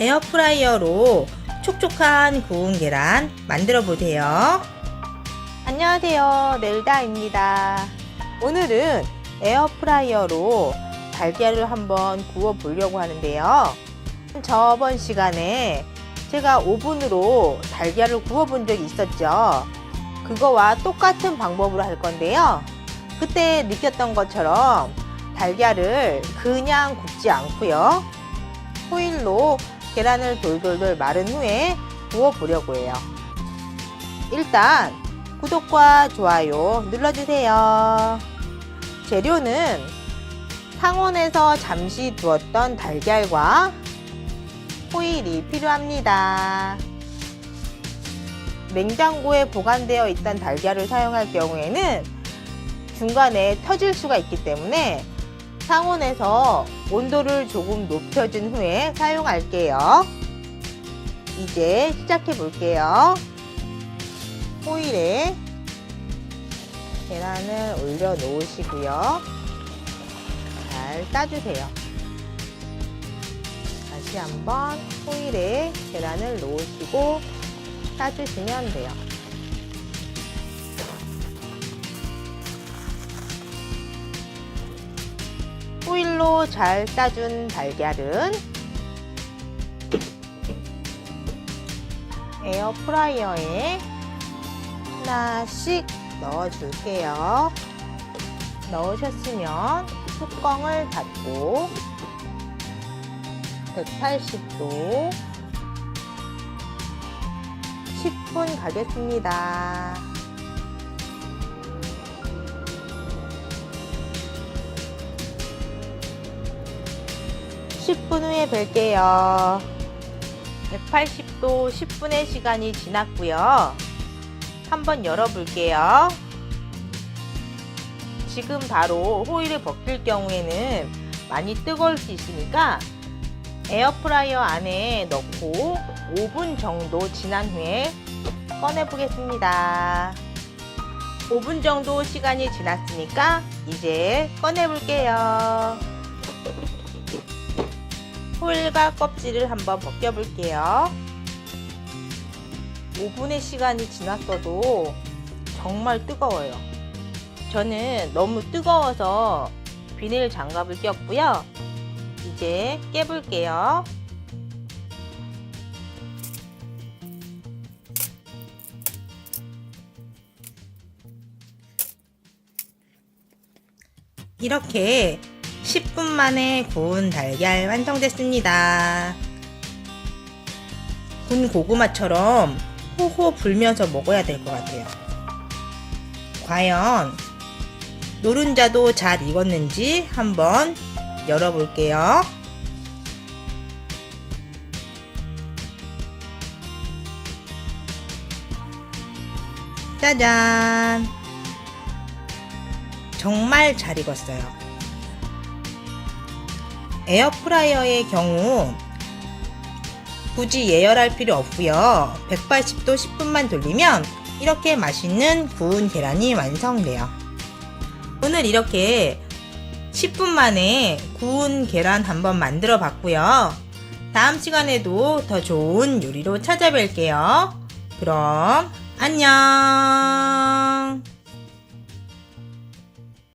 에어프라이어로 촉촉한 구운 계란 만들어 보세요. 안녕하세요. 넬다입니다. 오늘은 에어프라이어로 달걀을 한번 구워 보려고 하는데요. 저번 시간에 제가 오븐으로 달걀을 구워 본 적이 있었죠. 그거와 똑같은 방법으로 할 건데요. 그때 느꼈던 것처럼 달걀을 그냥 굽지 않고요. 호일로 계란을 돌돌돌 마른 후에 구워 보려고 해요. 일단 구독과 좋아요 눌러주세요. 재료는 상온에서 잠시 두었던 달걀과 호일이 필요합니다. 냉장고에 보관되어 있던 달걀을 사용할 경우에는 중간에 터질 수가 있기 때문에 상온에서 온도를 조금 높여준 후에 사용할게요. 이제 시작해 볼게요. 호일에 계란을 올려 놓으시고요. 잘 따주세요. 다시 한번 호일에 계란을 놓으시고 따주시면 돼요. 호일로 잘 따준 달걀은 에어프라이어에 하나씩 넣어줄게요. 넣으셨으면 뚜껑을 닫고 180도 10분 가겠습니다. 10분 후에 뵐게요. 180도 10분의 시간이 지났고요. 한번 열어볼게요. 지금 바로 호일을 벗길 경우에는 많이 뜨거울 수 있으니까 에어프라이어 안에 넣고 5분 정도 지난 후에 꺼내 보겠습니다. 5분 정도 시간이 지났으니까 이제 꺼내 볼게요. 호일과 껍질을 한번 벗겨 볼게요. 5분의 시간이 지났어도 정말 뜨거워요. 저는 너무 뜨거워서 비닐 장갑을 꼈고요. 이제 깨볼게요. 이렇게 10분 만에 구운 달걀 완성됐습니다. 군 고구마처럼 호호 불면서 먹어야 될 것 같아요. 과연 노른자도 잘 익었는지 한번 열어볼게요. 짜잔! 정말 잘 익었어요. 에어프라이어의 경우 굳이 예열할 필요 없고요. 180도 10분만 돌리면 이렇게 맛있는 구운 계란이 완성돼요. 오늘 이렇게 10분 만에 구운 계란 한번 만들어 봤고요. 다음 시간에도 더 좋은 요리로 찾아뵐게요. 그럼 안녕!